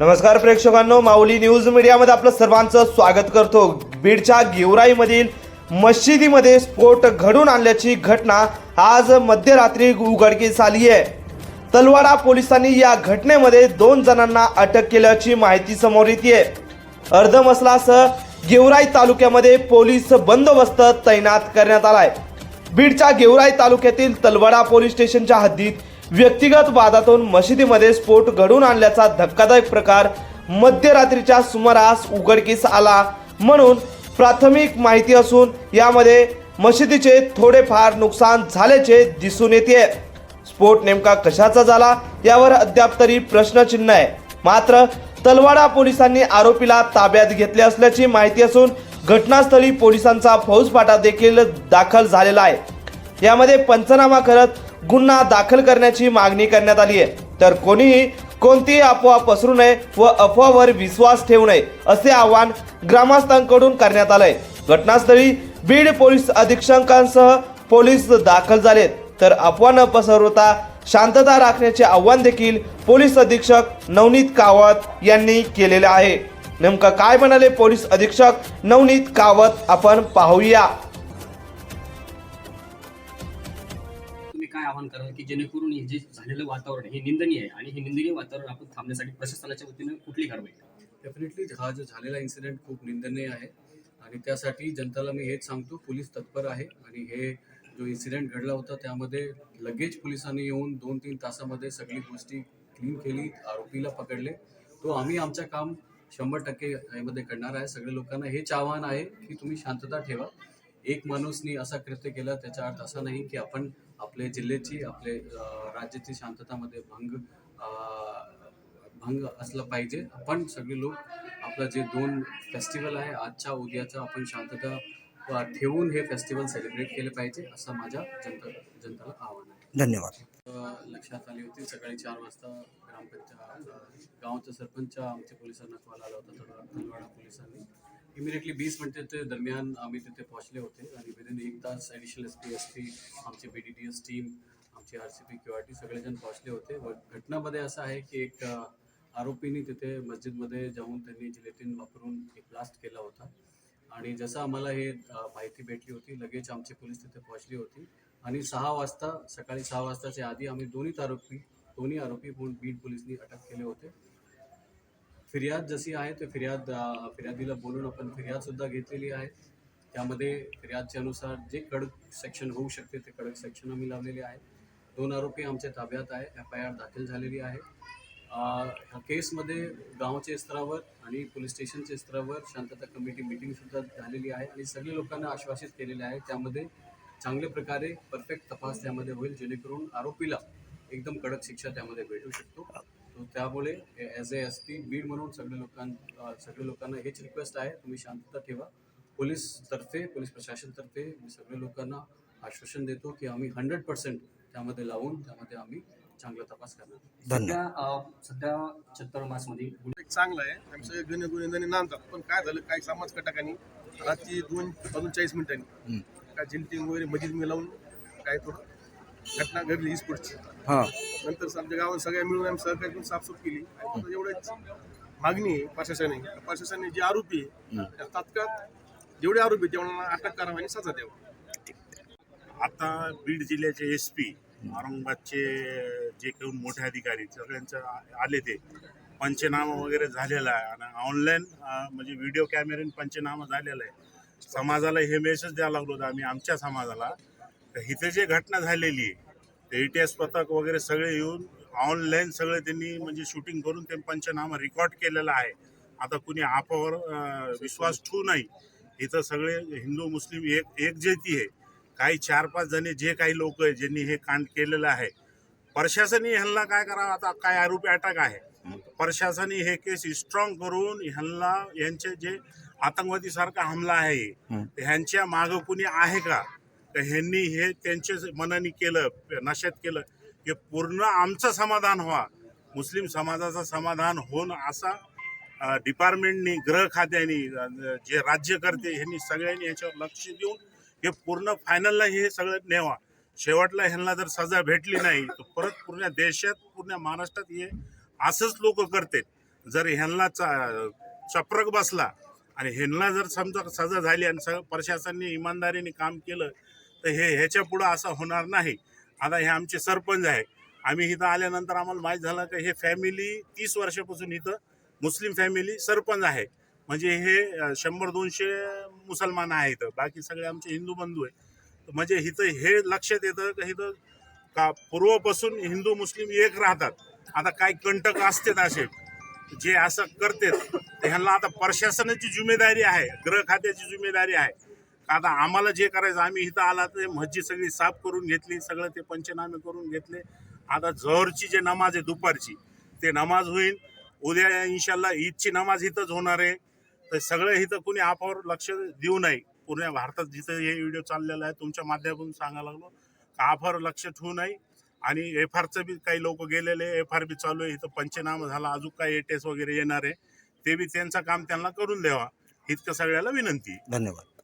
नमस्कार प्रेक्षकांनो माऊली न्यूज मीडियामध्ये आपलं सर्वांचं स्वागत करतो. बीडच्या गेवराईमधील मशिदीमध्ये स्फोट घडून आणल्याची घटना आज मध्यरात्री उघडकीस आली आहे. तलवाडा पोलिसांनी या घटनेमध्ये दोन जणांना अटक केल्याची माहिती समोर येते. अर्धमसलासह गेवराई तालुक्यामध्ये पोलीस बंदोबस्त तैनात करण्यात आलाय. बीडच्या गेवराई तालुक्यातील तलवाडा पोलीस स्टेशनच्या हद्दीत व्यक्तिगत वादातून मशिदीमध्ये स्फोट घडून आणल्याचा धक्कादायक प्रकार मध्यरात्रीच्या सुमारास उघडकीस आला. म्हणून प्राथमिक माहिती असून यामध्ये मशिदीचे थोडेफार नुकसान झाल्याचे दिसून येते स्फोट नेमका कशाचा झाला यावर अद्याप तरी प्रश्नचिन्ह आहे. मात्र तलवाडा पोलिसांनी आरोपीला ताब्यात घेतले असल्याची माहिती असून घटनास्थळी पोलिसांचा फौजफाटा देखील दाखल झालेला आहे. यामध्ये पंचनामा करत गुन्हा दाखल करण्याची मागणी करण्यात आली आहे. तर कोणीही कोणतीही अफवा पसरू नये व अफवावर विश्वास ठेवू नये असे आवाहन ग्रामस्थांकडून करण्यात आलंय. घटनास्थळी बीड पोलीस अधीक्षकांसह पोलीस दाखल झालेत तर अफवा न पसरवता शांतता राखण्याचे आव्हान देखील पोलीस अधीक्षक नवनीत कावत यांनी केलेले आहे. नेमकं काय म्हणाले पोलीस अधीक्षक नवनीत कावत? आपण पाहूया. आवाहन करावं की जेणेकरून हे जे झालेलं वातावरण हे निंदनीय आहे आणि हे निंदनीय वातावरण आपण थांबण्यासाठी प्रशासनाच्या वतीने कुठली कारवाई डेफिनेटली हा जो झालेला इन्सिडेंट खूप निंदनीय आहे. आणि त्यासाठी जनताला मी हेच सांगतो पोलीस तत्पर आहे. आणि हे जो इन्सिडेंट घडला होता त्यामध्ये लगेच पोलिसांनी येऊन दोन तीन तासामध्ये सगळी गोष्टी क्लीन केली आरोपीला पकडले. तो आम्ही आमचं काम शंभर टक्के यामध्ये करणार आहे. सगळ्या लोकांना हेच आव्हान आहे की तुम्ही शांतता ठेवा. एक माणूसनी असा कृत्य केला त्याचा अर्थ असा नाही की आपण आपल्या जिल्ह्याची आपले राज्याची शांततामध्ये भंग भंग असलं पाहिजे. आपण सगळे लोक आपलं जे दोन फेस्टिवल आहे आजच्या उद्याचा आपण शांतता ठेवून हे फेस्टिवल सेलिब्रेट केले पाहिजे असं माझ्या जनता जनताला आव्हान आहे. धन्यवाद. लक्षात आली होती सकाळी चार वाजता ग्रामपंचायत गावाच्या सरपंचच्या आमच्या पोलिसांना कॉल आला होता तलवाडा पोलिसांनी. इमिडिएटली वीस मिनिटाच्या दरम्यान आम्ही तिथे पोहोचले होते. आणि विदिन एक तास additional S P S T आमची B D T S team आमची R C P Q R T सगळेजण पोहोचले होते. व घटनामध्ये असं आहे की एक आरोपीने तिथे मस्जिदमध्ये जाऊन त्यांनी जिलेटिन वापरून एक ब्लास्ट केला होता. आणि जसं आम्हाला हे माहिती भेटली होती लगेच आमची पोलीस तिथे पोहोचली होती. आणि सहा वाजता सकाळी सहा वाजताच्या आधी आम्ही दोन्ही आरोपी दोन्ही आरोपी म्हणून बीड पोलिसनी अटक केले होते. फिर्याद जशी आहे ते फिर्याद फिर्यादीला बोलून आपण फिर्यादसुद्धा घेतलेली आहे. त्यामध्ये फिर्यादच्या अनुसार जे कडक सेक्शन होऊ शकते ते कडक सेक्शन आम्ही लावलेले आहे. दोन आरोपी आमच्या ताब्यात आहे एफ आय आर दाखल झालेली आहे. ह्या केसमध्ये गावच्या स्तरावर आणि पोलीस स्टेशनच्या स्तरावर शांतता कमिटी मिटिंगसुद्धा झालेली आहे आणि सगळे लोकांना आश्वासित केलेले आहे. त्यामध्ये चांगल्या प्रकारे परफेक्ट तपास त्यामध्ये होईल जेणेकरून आरोपीला एकदम कडक शिक्षा त्यामध्ये भेटू शकतो. त्यामुळे as A S P Beed म्हणून सगळे लोकां सगळे लोकांना हेच रिक्वेस्ट आहे तुम्ही शांतता ठेवा. पोलीस तर्फे पोलीस प्रशासनतर्फे मी सगळ्या लोकांना आश्वासन देतो की आम्ही हंड्रेड पर्सेंट त्यामध्ये लावून त्यामध्ये आम्ही चांगला तपास करणार. सध्या सध्या छत्तर मासमध्ये एक चांगलं आहे. आमचं गणे गुन्हेगारी नांदतात पण काय झालं? काही समाज कटाकानी रात्री दोन वाजून चाळीस मिनिटांनी काय जिल्टिंग वगैरे मजीद मी लावून काय थोडं घटना घडली ही स्फोटची हां. नंतर आमच्या गावात सगळ्या मिळून आम्ही सहकार्य करून साफसूफ केली. आणि फक्त एवढंच मागणी आहे प्रशासनाने. प्रशासनाने जे आरोपी आहे त्या तात्काळ जेवढे आरोपी आहेत तेवढ्यांना अटक करावी आणि सजा द्यावी. आता बीड जिल्ह्याचे एस पी औरंगाबादचे जे काही मोठे अधिकारी सगळ्यांचं आ- आले ते. पंचनामा वगैरे झालेला आहे. आणि ऑनलाईन म्हणजे व्हिडिओ कॅमेऱ्याने पंचनामा झालेला आहे. समाजाला हे मेसेज द्यायला लागलो होतो आम्ही आमच्या समाजाला. इथे जे घटना झालेली आहे ते इतिहास पथक वगैरे सगळे येऊन ऑनलाईन सगळे त्यांनी म्हणजे शूटिंग करून ते पंचनामा रेकॉर्ड केलेला आहे. आता कुणी आपावर विश्वास ठेवू नाही इथं सगळे हिंदू मुस्लिम एक एकजेती आहे. काही चार पाच जणी जे काही लोक आहे ज्यांनी हे कांड केलेलं आहे. प्रशासनी ह्यांना काय करावं? आता काय आरोपी अटक आहे? प्रशासनी हे केस स्ट्रॉंग करून ह्यांना यांचे जे आतंकवादी सारखा हमला आहे ह्यांच्या मागं कुणी आहे का? तर ह्यांनी हे त्यांच्या मनाने केलं नाशात केलं की पूर्ण आमचं समाधान व्हा. मुस्लिम समाजाचं समाधान होऊन असा अ, डिपार्टमेंटनी गृह खात्याने जे राज्यकर्ते ह्यांनी सगळ्यांनी याच्यावर लक्ष देऊन हे पूर्ण फायनलला हे सगळं नेवा शेवटला ह्यांना जर सजा भेटली नाही तर परत पूर्ण देशात पूर्ण महाराष्ट्रात हे असंच लोक करतात. जर ह्यांना चा- बसला आणि ह्यांना जर समजा सजा झाली आणि स प्रशासनाने इमानदारीने काम केलं तर हे ह्याच्या पुढं असं होणार नाही. आता हे आमचे सरपंच आहे. आम्ही इथं आल्यानंतर आम्हाला माहीत झालं की हे फॅमिली तीस वर्षापासून इथं मुस्लिम फॅमिली सरपंच आहे. म्हणजे हे शंभर दोनशे मुसलमान आहेत बाकी सगळे आमचे हिंदू बंधू आहे म्हणजे इथं हे लक्षात येतं की इथं का पूर्वपासून हिंदू मुस्लिम एक राहतात. आता काय कंटक असतात असे जे असं करतात ह्याला ह्यांना आता प्रशासनाची जिम्मेदारी आहे गृह खात्याची जिम्मेदारी आहे. आता आम्हाला जे करायचं आम्ही इथं आला तर मस्जिद सगळी साफ करून घेतली सगळं ते पंचनामे करून घेतले. आता जहरची जे नमाज आहे दुपारची ते नमाज होईल. उद्या इन्शाल्ला ईदची नमाज इथंच होणार आहे. तर सगळं इथं कुणी आपावर लक्ष देऊ नये. पूर्ण भारतात जिथं हे व्हिडिओ चाललेला आहे तुमच्या माध्यमातून सांगायला लागलो का आफार लक्ष ठेवू नये. आणि एफ आरचं बी काही लोक गेलेले एफ आर बी चालू आहे. इथं पंचनामा झाला अजून काही एटेस वगैरे येणार आहे. ते बी त्यांचं काम त्यांना करून द्यावा. इतकं सगळ्याला विनंती. धन्यवाद.